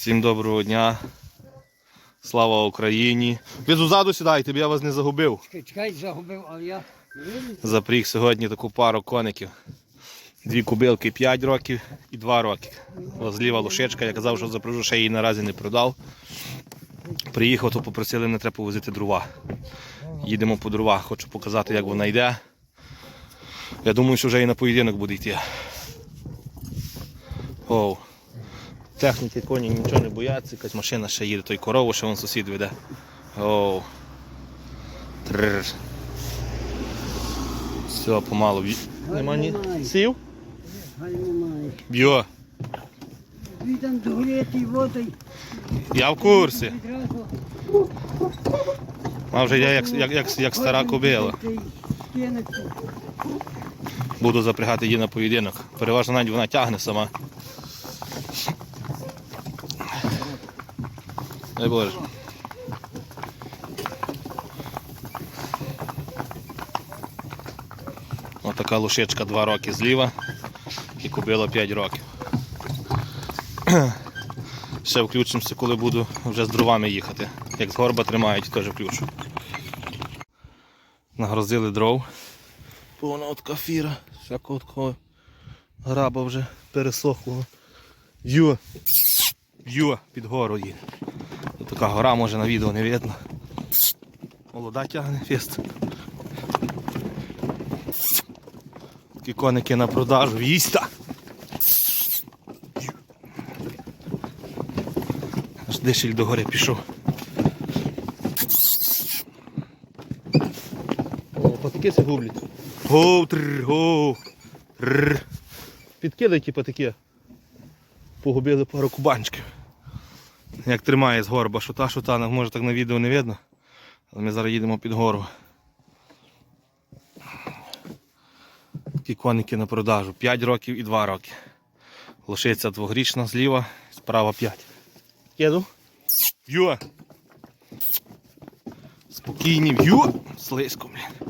Всім доброго дня. Слава Україні. Ви ззаду сідайте, я вас не загубив. Чекай, чекай, загубив, але я. Запріг сьогодні таку пару коників. Дві кубилки 5 років і 2 роки. Зліва лошечка, я казав, що запряжу, ще її наразі не продав. Приїхав, то попросили, не треба повозити дрова. Їдемо по дрова, хочу показати, як вона йде. Я думаю, що вже і на поєдинок буде йти. Оу. Техніки коні нічого не бояться, якась машина ще їде, той корову, що вон сусід веде. Оу. Тррр. Все, помалу. Нема ні. Сів? Б'є. Відам догріти воду. Я в курсі. А вже я як, як, як, як стара кобила. Буду запрягати її на поєдинок. Переважно навіть вона тягне сама. Дай Боже. Отака лошечка 2 роки зліва і кобила 5 років. Ще включимося, коли буду вже з дровами їхати. Як з горба тримають, теж включу. Нагрозили дров. Повна от кафіра, всякого такого граба вже пересохлого. Ю. Ю, під гору їде. Така гора, може на відео не видно. Молода тягне фест. Такі коники на продажу. Віста! Аж дишель до гори пішов. О, патики це гублять. Гоу, тррр, гоу. Тррр. Підкидай ті патики. Погубили пару кубанчиків. Як тримає з горба, що та, що та, може так на відео не видно. Але ми зараз їдемо під гору. Такі коники на продажу. 5 років і 2 роки. Лошиця двогрічна зліва, справа 5. Кеду. В'ю. Спокійні, в'ю. Слизько, блін.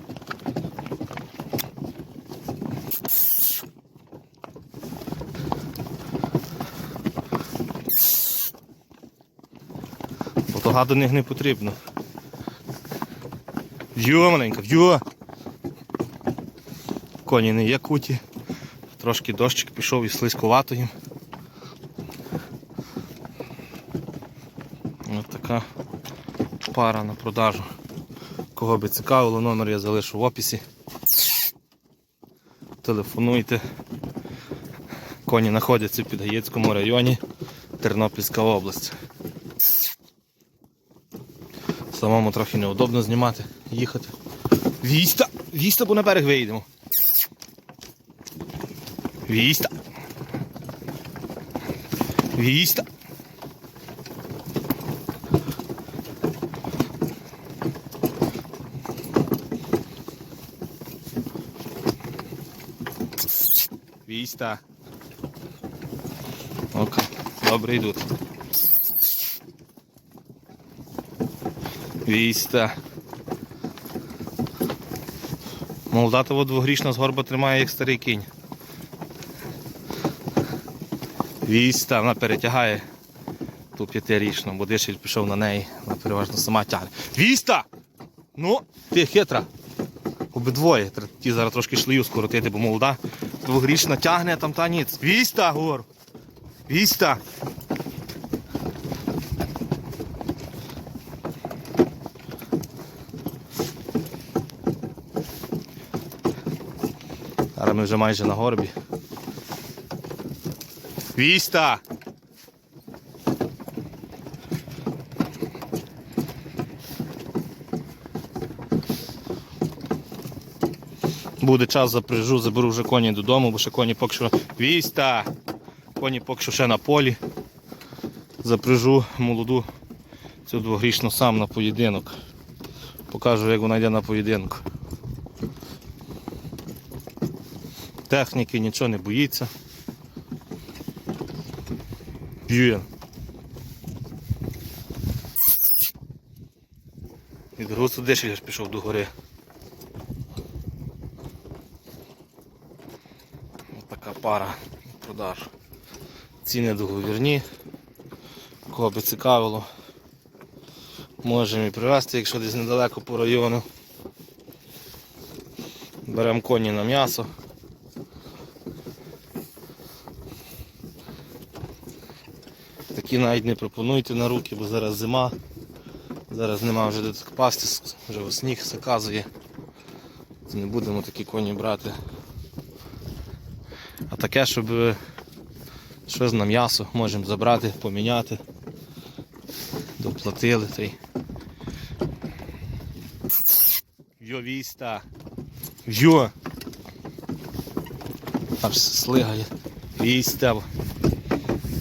Фотога до них не потрібно. В'ю, маленька, в'ю. Коні не є куті. Трошки дощик пішов і слизькувато їм. Ось така пара на продажу. Кого би цікавило, номер я залишу в описі. Телефонуйте. Коні знаходяться в Підгаєцькому районі, Тернопільська область. Самому трохи неудобно знімати, їхати. Віста! Віста, бо на берег виїдемо. Віста. Віста. Віста. Окей, добре йдуть. Віста. Молдатова двогрішна з горба тримає як старий кінь. Віста, вона перетягає ту п'ятирічну, бо дишель пішов на неї, вона переважно сама тягне. Віста! Ну, ти хитра. Обидвоє. Ті зараз трошки шлею скоротити, бо молода. Двогрічна тягне, там та ніц. Віста, гор! Віста! Зараз ми вже майже на горбі. Віста! Буде час запряжу, заберу вже коні додому, бо ще коні поки що. Віста! Коні поки що ще на полі. Запряжу молоду цю двогрішну сам на поєдинок. Покажу, як вона йде на поєдинок. Техніки нічого не боїться. Б'є. Від грузу дешевле ж пішов до гори. Ось така пара продаж. Ціни договірні. Кого би цікавило. Можемо і привезти, якщо десь недалеко по району. Беремо коні на м'ясо. Такі навіть не пропонуйте на руки, бо зараз зима. Зараз нема вже де пасти, вже сніг заказує. Не будемо такі коні брати. А таке, щоб е, щось на м'ясо можемо забрати, поміняти. Доплатили та. Йо віста. Йо. Аж слигає. Віста.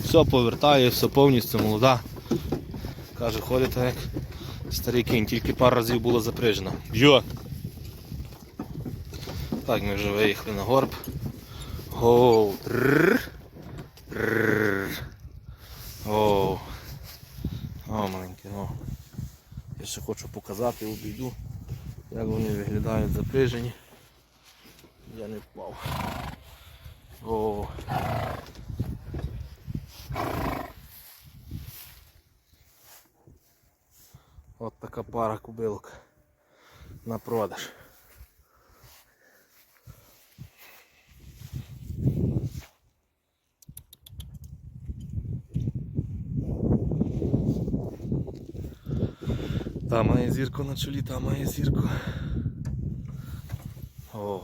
Все повертає, все повністю молода. Каже, ходить як старий кінь, тільки пару разів було запряжено. Йо! Так, ми вже виїхали на горб. Гоу. Оу. О, маленьке, о. Я ще хочу показати, обійду, як вони виглядають запряжені. Я не впав. О. От така пара кубилок на продаж. Та має зірку на чолі, та має зірку. О.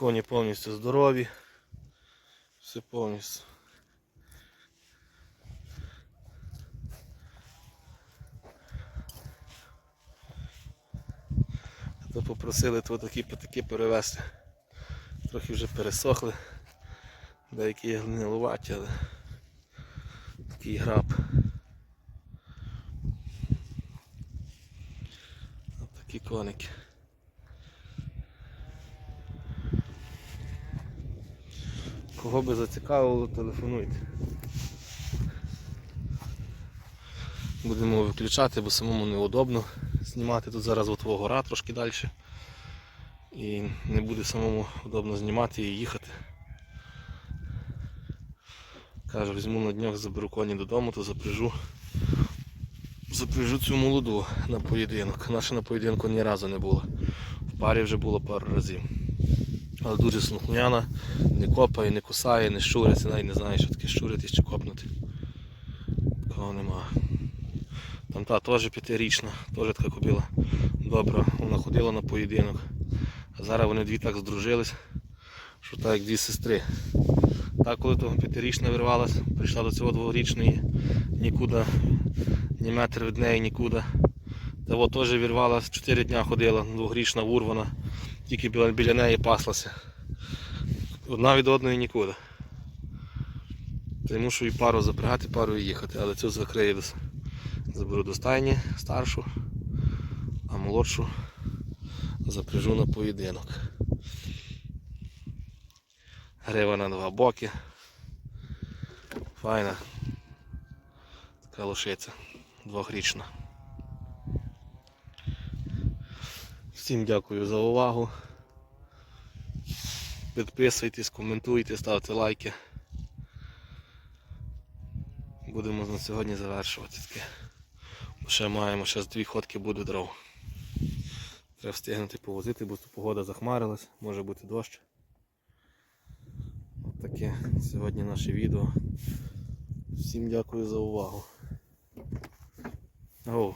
Коні повністю здорові. Все повністю. То попросили то такі такі перевезти. Трохи вже пересохли. Деякі гнилуваті, але такий граб. Ось такі коники. Кого би зацікавило, телефонуйте. Будемо виключати, бо самому неудобно знімати. Тут зараз от гора трошки далі. І не буде самому удобно знімати і їхати. Кажу, візьму на днях, заберу коні додому, то запряжу. Запряжу цю молоду на поєдинок. Наша на поєдинку ні разу не було. В парі вже було пару разів. Але дуже слухняна, не копає, не кусає, не щуриться, навіть не знає, що таке щуритись чи копнути. Такого нема. Там та теж п'ятирічна, теж така кобила. Добра, вона ходила на поєдинок. А зараз вони дві так здружились, що так як дві сестри. Так, коли того п'ятирічна вирвалась, прийшла до цього дворічної, нікуди, ні метр від неї, нікуди. Та от теж вірвалась, 4 дня ходила, двохрічна урвана, тільки біля, біля неї паслася. Одна від одної нікуди. Та й мушу і пару запрягати, пару і їхати, але цю закрию заберу до стайні старшу, а молодшу запряжу на поєдинок. Грива на два боки. Файна. Така лошиця. Двохрічна. Всім дякую за увагу. Підписуйтесь, коментуйте, ставте лайки. Будемо на сьогодні завершувати таке. Ще маємо, ще з дві ходки буде дров. Треба встигнути повозити, бо тут погода захмарилась, може бути дощ. От таке сьогодні наше відео. Всім дякую за увагу. О,